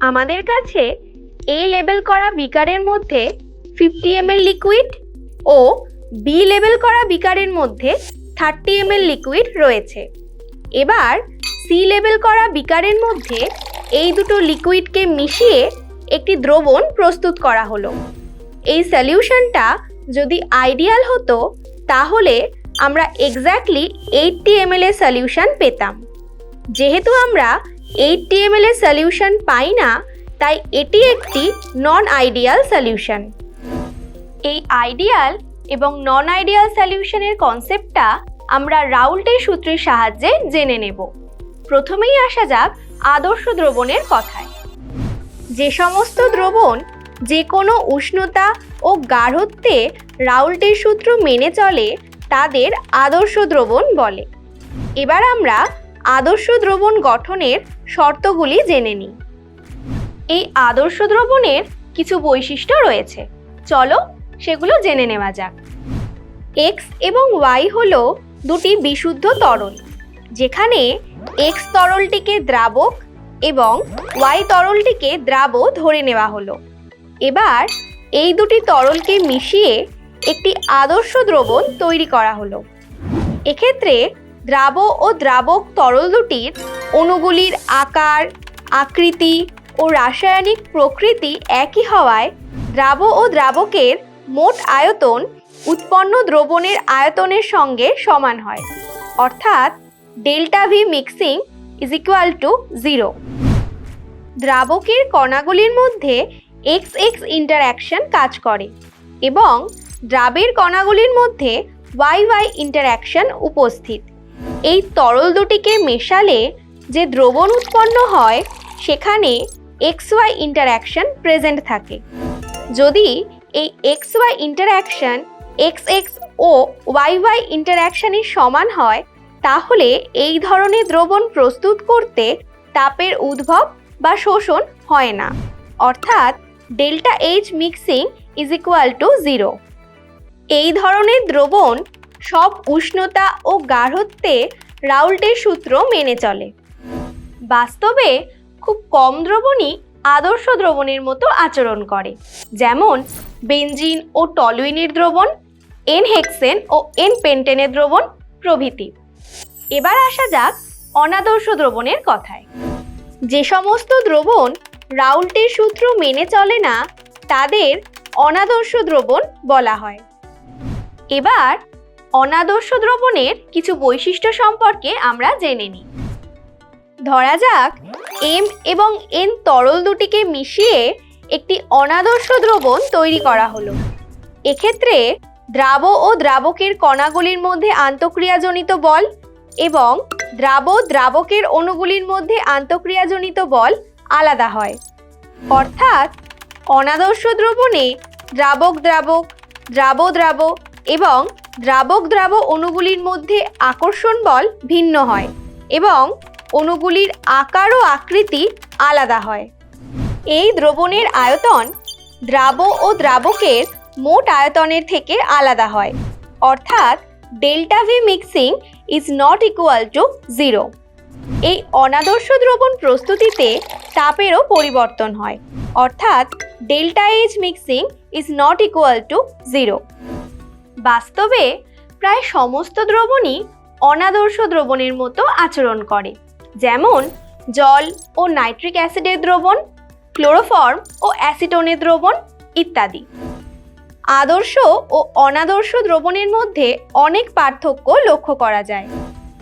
আমাদের কাছে এ লেবেল করা বিকারের মধ্যে ফিফটি এমএল লিকুইড ও বি লেবেল করা বিকারের মধ্যে থার্টি এমএল লিকুইড রয়েছে। এবার সি লেবেল করা বিকারের মধ্যে এই দুটো লিকুইডকে মিশিয়ে একটি দ্রবণ প্রস্তুত করা হলো। এই সলিউশনটা যদি আইডিয়াল হতো, তাহলে আমরা এক্স্যাক্টলি এইটটি এমএল এর সলিউশন পেতাম। যেহেতু আমরা এমএল এর সলিউশন পাই না, তাই এটি একটি নন আইডিয়াল সলিউশন এই আইডিয়াল এবং নন আইডিয়াল সলিউশনের কনসেপ্টটা আমরা রাউল্টের সূত্রের সাহায্যে জেনে নেব। প্রথমেই আসা যাক আদর্শ দ্রবণের কথায়। যে সমস্ত দ্রবণ যে কোনো উষ্ণতা ও গাঢ়ত্বে রাউল্টের সূত্র মেনে চলে, তাদের আদর্শ দ্রবণ বলে। এবার আমরা আদর্শ দ্রবণ গঠনের শর্তগুলি জেনে নিই। এই আদর্শ দ্রবণের কিছু বৈশিষ্ট্য রয়েছে। চলো সেগুলো জেনে নেওয়া যাক। এক্স এবং ওয়াই হল দুটি বিশুদ্ধ তরল, যেখানে এক্স তরলটিকে দ্রাবক এবং ওয়াই তরলটিকে দ্রাব ধরে নেওয়া হলো। এবার এই দুটি তরলকে মিশিয়ে একটি আদর্শ দ্রবণ তৈরি করা হলো। এক্ষেত্রে দ্রাব ও দ্রাবক তরল দুটির অণুগুলির আকার, আকৃতি ও রাসায়নিক প্রকৃতি একই হওয়ায় দ্রাব ও দ্রাবকের মোট আয়তন উৎপন্ন দ্রবণের আয়তনের সঙ্গে সমান হয়। অর্থাৎ delta V mixing is equal to zero দ্রাবকের কণাগুলির মধ্যে এক্স এক্স ইন্টারঅ্যাকশন কাজ করে এবং দ্রাবের কণাগুলির মধ্যে ওয়াই ওয়াই ইন্টারঅ্যাকশন উপস্থিত। এই তরল দুটিকে মেশালে যে দ্রবণ উৎপন্ন হয়, সেখানে এক্স ওয়াই ইন্টারঅ্যাকশন প্রেজেন্ট থাকে। যদি এই X Y interaction X X ও ওয়াই ওয়াই ইন্টারঅ্যাকশনের সমান হয়, তাহলে এই ধরনের দ্রবণ প্রস্তুত করতে তাপের উদ্ভব বা শোষণ হয় না। অর্থাৎ delta H mixing is equal to zero এই ধরনের দ্রবণ সব উষ্ণতা ও গাঢ়ত্বে রাউল্টের সূত্র মেনে চলে। বাস্তবে খুব কম দ্রবণই আদর্শ দ্রবণের মতো আচরণ করে। যেমন বেঞ্জিন ও টলুইনের দ্রবণ এন হেক্সেন ও এন পেন্টেনের দ্রবণ প্রভৃতি। এবার আসা যাক অনাদর্শ দ্রবণের কথায়। যে সমস্ত দ্রবণ রাউল্টের সূত্র মেনে চলে না, তাদের অনাদর্শ দ্রবণ বলা হয়। এবার অনাদর্শ দ্রবণের কিছু বৈশিষ্ট্য সম্পর্কে আমরা জেনে নিই। ধরা যাক এম এবং এন তরল দুটিকে মিশিয়ে একটি অনাদর্শ দ্রবণ তৈরি করা হলো। এক্ষেত্রে দ্রাব ও দ্রাবকের কণাগুলির মধ্যে আন্তঃক্রিয়াজনিত বল এবং দ্রাব দ্রাবকের অণুগুলির মধ্যে আন্তঃক্রিয়াজনিত বল আলাদা হয়। অর্থাৎ অনাদর্শ দ্রবণে দ্রাবক দ্রাবক, দ্রাব দ্রাব এবং দ্রাবক দ্রাব অণুগুলির মধ্যে আকর্ষণ বল ভিন্ন হয় এবং অণুগুলির আকার ও আকৃতি আলাদা হয়। এই দ্রবণের আয়তন দ্রাব ও দ্রাবকের মোট আয়তনের থেকে আলাদা হয়। অর্থাৎ delta V mixing is not equal to zero এই অনাদর্শ দ্রবণ প্রস্তুতিতে তাপেরও পরিবর্তন হয়। অর্থাৎ delta H mixing is not equal to zero বাস্তবে প্রায় সমস্ত দ্রবণই অনাদর্শ দ্রবণের মতো আচরণ করে। যেমন জল ও নাইট্রিক অ্যাসিডের দ্রবণ, ক্লোরোফর্ম ও অ্যাসিটোনের দ্রবণ ইত্যাদি। আদর্শ ও অনাদর্শ দ্রবণের মধ্যে অনেক পার্থক্য লক্ষ্য করা যায়।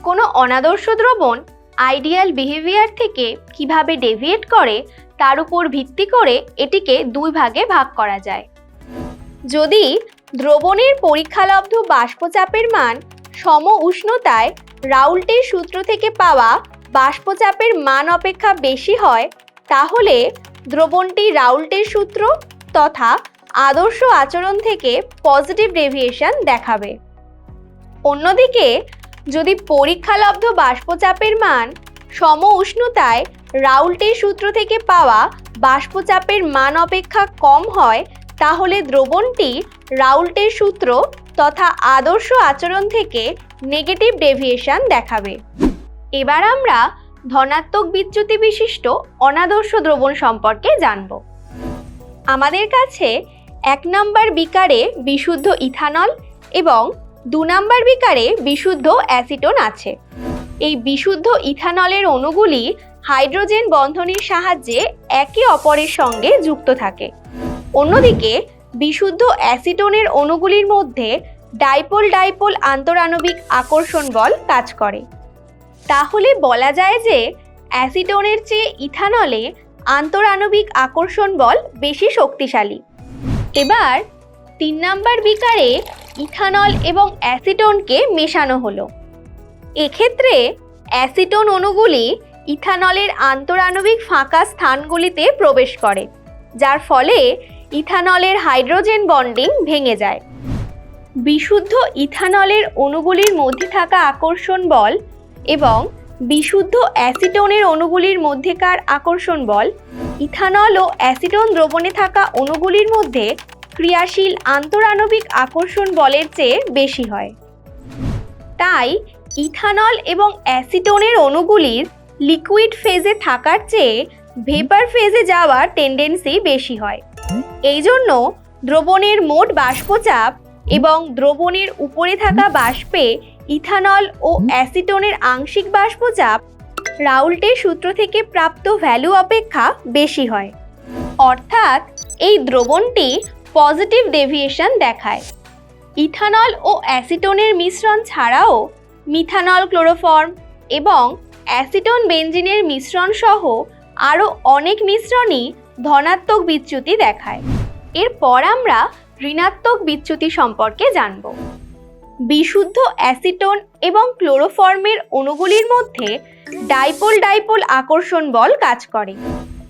কোনো অনাদর্শ দ্রবণ আইডিয়াল বিহেভিয়ার থেকে কীভাবে ডেভিয়েট করে তার উপর ভিত্তি করে এটিকে দুই ভাগে ভাগ করা যায়। যদি দ্রবণের পরীক্ষালব্ধ বাষ্পচাপের মান সম উষ্ণতায় রাউল্টের সূত্র থেকে পাওয়া বাষ্পচাপের মান অপেক্ষা বেশি হয়, তাহলে দ্রবণটি রাউল্টের সূত্র তথা আদর্শ আচরণ থেকে পজিটিভ ডেভিয়েশন দেখাবে। অন্যদিকে, যদি পরীক্ষালব্ধ বাষ্পচাপের মান সম উষ্ণতায় রাউল্টের সূত্র থেকে পাওয়া বাষ্পচাপের মান অপেক্ষা কম হয় তাহলে দ্রবণটি রাউল্টের সূত্র তথা আদর্শ আচরণ থেকে নেগেটিভ ডেভিয়েশন দেখাবে। এবার আমরা ধনাত্মক বিচ্যুতি বিশিষ্ট অনাদর্শ দ্রবণ সম্পর্কে জানব। আমাদের কাছে এক নম্বর বিকারে বিশুদ্ধ ইথানল এবং দু নম্বর বিকারে বিশুদ্ধ অ্যাসিটোন আছে। এই বিশুদ্ধ ইথানলের অণুগুলি হাইড্রোজেন বন্ধনের সাহায্যে একে অপরের সঙ্গে যুক্ত থাকে। অন্যদিকে বিশুদ্ধ অ্যাসিটোনের অণুগুলির মধ্যে ডাইপোল ডাইপোল আন্তরাণবিক আকর্ষণ বল কাজ করে। তাহলে বলা যায় যে অ্যাসিটোনের চেয়ে ইথানলে আন্তরাণবিক আকর্ষণ বল বেশি শক্তিশালী। এবার তিন নাম্বার বিকারে ইথানল এবং অ্যাসিটোনকে মেশানো হলো। এক্ষেত্রে অ্যাসিটোন অণুগুলি ইথানলের আন্তরাণবিক ফাঁকা স্থানগুলিতে প্রবেশ করে, যার ফলে ইথানলের হাইড্রোজেন বন্ডিং ভেঙে যায়। বিশুদ্ধ ইথানলের অণুগুলির মধ্যে থাকা আকর্ষণ বল এবং বিশুদ্ধ অ্যাসিটোনের অণুগুলির মধ্যেকার আকর্ষণ বল, ইথানল ও অ্যাসিটোন দ্রবণে থাকা অণুগুলির মধ্যে ক্রিয়াশীল আন্তরাণবিক আকর্ষণ বলের চেয়ে বেশি হয়। তাই ইথানল এবং অ্যাসিটোনের অণুগুলির লিকুইড ফেজে থাকার চেয়ে ভেপার ফেজে যাওয়ার টেন্ডেন্সি বেশি হয়। এই জন্য দ্রবণের মোট বাষ্পচাপ এবং দ্রবণের উপরে থাকা বাষ্পে ইথানল ও অ্যাসিটোনের আংশিক বাষ্পচাপ রাউল্টের সূত্র থেকে প্রাপ্ত ভ্যালু অপেক্ষা বেশি হয়। অর্থাৎ এই দ্রবণটি পজিটিভ ডেভিয়েশন দেখায়। ইথানল ও অ্যাসিটোনের মিশ্রণ ছাড়াও মিথানল ক্লোরোফর্ম এবং অ্যাসিটোন বেঞ্জিনের মিশ্রণ সহ আরও অনেক মিশ্রণই ধনাত্মক বিচ্যুতি দেখায়। এরপর আমরা ঋণাত্মক বিচ্যুতি সম্পর্কে জানব। বিশুদ্ধ অ্যাসিটোন এবং ক্লোরোফর্মের অণুগুলির মধ্যে ডাইপোল ডাইপোল আকর্ষণ বল কাজ করে।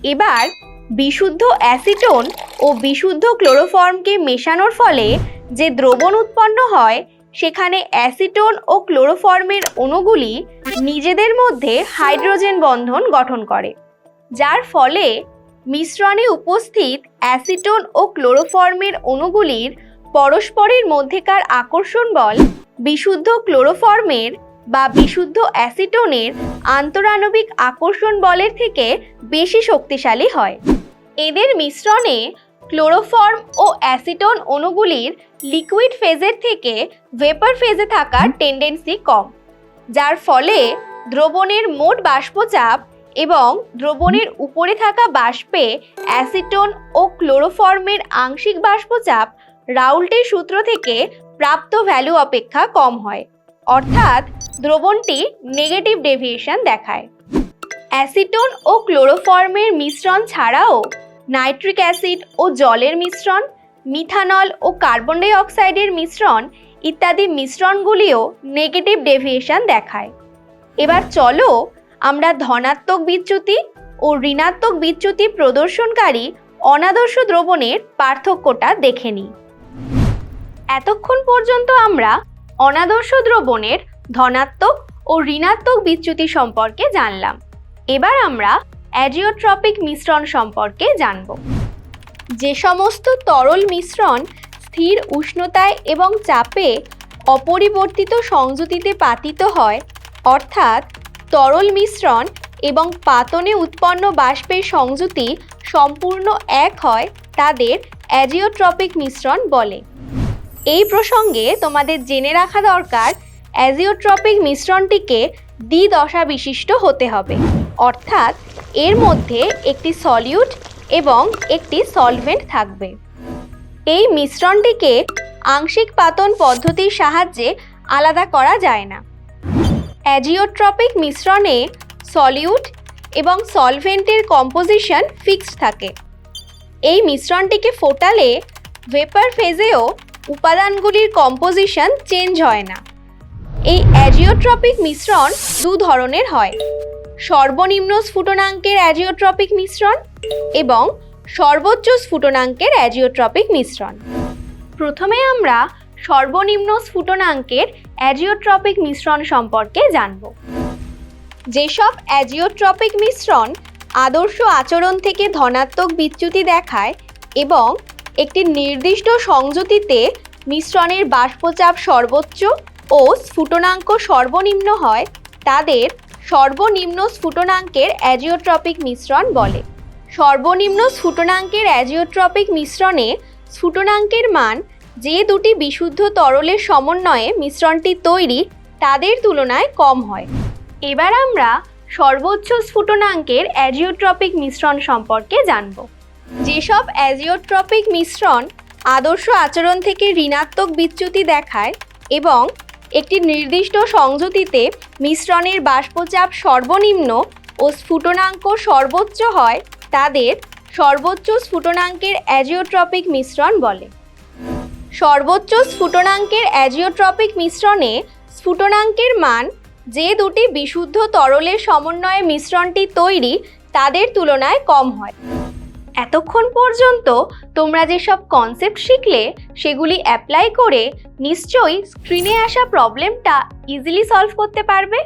এবার বিশুদ্ধ অ্যাসিটোন ও বিশুদ্ধ ক্লোরোফর্মকে মেশানোর ফলে যে দ্রবণ উৎপন্ন হয়, সেখানে অ্যাসিটোন ও ক্লোরোফর্মের অণুগুলি নিজেদের মধ্যে হাইড্রোজেন বন্ধন গঠন করে। যার ফলে মিশ্রণে উপস্থিত অ্যাসিটোন ও ক্লোরোফর্মের অণুগুলির পরস্পরের মধ্যেকার আকর্ষণ বল বিশুদ্ধ ক্লোরোফর্মের বা বিশুদ্ধ অ্যাসিটোনের আন্তরাণবিক আকর্ষণ বলের থেকে বেশি শক্তিশালী হয়। এদের মিশ্রণে ক্লোরোফর্ম ও অ্যাসিটোন অণুগুলির লিকুইড ফেজের থেকে ভেপার ফেজে থাকার টেন্ডেন্সি কম, যার ফলে দ্রবণের মোট বাষ্পচাপ এবং দ্রবণের উপরে থাকা বাষ্পে অ্যাসিটোন ও ক্লোরোফর্মের আংশিক বাষ্পচাপ রাউল্টের সূত্র থেকে প্রাপ্ত ভ্যালু অপেক্ষা কম হয়। অর্থাৎ দ্রবণটি নেগেটিভ ডেভিয়েশন দেখায়। অ্যাসিটোন ও ক্লোরোফর্মের মিশ্রণ ছাড়াও নাইট্রিক অ্যাসিড ও জলের মিশ্রণ, মিথানল ও কার্বন ডাই অক্সাইডের মিশ্রণ ইত্যাদি মিশ্রণগুলিও নেগেটিভ ডেভিয়েশন দেখায়। এবার চলো আমরা ধনাত্মক বিচ্যুতি ও ঋণাত্মক বিচ্যুতি প্রদর্শনকারী অনাদর্শ দ্রবণের পার্থক্যটা দেখে নিই। এতক্ষণ পর্যন্ত আমরা অনাদর্শ দ্রবণের ধনাত্মক ও ঋণাত্মক বিচ্যুতি সম্পর্কে জানলাম। এবার আমরা অ্যাজিওট্রপিক মিশ্রণ সম্পর্কে জানব। যে সমস্ত তরল মিশ্রণ স্থির উষ্ণতায় এবং চাপে অপরিবর্তিত সংযুতিতে পাতিত হয়, অর্থাৎ তরল মিশ্রণ এবং পাতনে উৎপন্ন বাষ্পের সংযুতি সম্পূর্ণ এক হয় তাদের অ্যাজিওট্রপিক মিশ্রণ বলে। এই প্রসঙ্গে তোমাদের জেনে রাখা দরকার, অ্যাজিওট্রপিক মিশ্রণটিকে দ্বিদশা বিশিষ্ট হতে হবে। অর্থাৎ এর মধ্যে একটি সলিউট এবং একটি সলভেন্ট থাকবে। এই মিশ্রণটিকে আংশিক পাতন পদ্ধতির সাহায্যে আলাদা করা যায় না। অ্যাজিওট্রপিক মিশ্রণে সলিউট এবং সলভেন্টের কম্পোজিশন ফিক্সড থাকে। এই মিশ্রণটিকে ফোটালে ভেপার ফেজেও উপাদানগুলির কম্পোজিশন চেঞ্জ হয় না। এই অ্যাজিওট্রপিক মিশ্রণ দু ধরনের হয়। সর্বনিম্ন স্ফুটনাঙ্কের অ্যাজিওট্রপিক মিশ্রণ এবং সর্বোচ্চ স্ফুটনাঙ্কের অ্যাজিওট্রপিক মিশ্রণ। প্রথমে আমরা সর্বনিম্ন স্ফুটনাঙ্কের অ্যাজিওট্রপিক মিশ্রণ সম্পর্কে জানব। যেসব অ্যাজিওট্রপিক মিশ্রণ আদর্শ আচরণ থেকে ধনাত্মক বিচ্যুতি দেখায় এবং একটি নির্দিষ্ট সংযুতিতে মিশ্রণের বাষ্পচাপ সর্বোচ্চ ও স্ফুটনাঙ্ক সর্বনিম্ন হয়, তাদের সর্বনিম্ন স্ফুটনাঙ্কের অ্যাজিওট্রপিক মিশ্রণ বলে। সর্বনিম্ন স্ফুটনাঙ্কের অ্যাজিওট্রপিক মিশ্রণে স্ফুটনাঙ্কের মান যে দুটি বিশুদ্ধ তরলের সমন্বয়ে মিশ্রণটি তৈরি, তাদের তুলনায় কম হয়। এবার আমরা সর্বোচ্চ স্ফুটনাঙ্কের অ্যাজিওট্রপিক মিশ্রণ সম্পর্কে জানব। যেসব অ্যাজিওট্রপিক মিশ্রণ আদর্শ আচরণ থেকে ঋণাত্মক বিচ্যুতি দেখায় এবং একটি নির্দিষ্ট সংযুতিতে মিশ্রণের বাষ্পচাপ সর্বনিম্ন ও স্ফুটনাঙ্ক সর্বোচ্চ হয়, তাদের সর্বোচ্চ স্ফুটনাঙ্কের অ্যাজিওট্রপিক মিশ্রণ বলে। সর্বোচ্চ স্ফুটনাঙ্কের অ্যাজিওট্রপিক মিশ্রণে স্ফুটনাঙ্কের মান যে দুটি বিশুদ্ধ তরলের সমন্বয়ে মিশ্রণটি তৈরি তাদের তুলনায় কম হয়। এতক্ষণ পর্যন্ত তোমরা যেসব কনসেপ্ট শিখলে, সেগুলি অ্যাপ্লাই করে নিশ্চয়ই স্ক্রিনে আসা প্রবলেমটা ইজিলি সলভ করতে পারবে।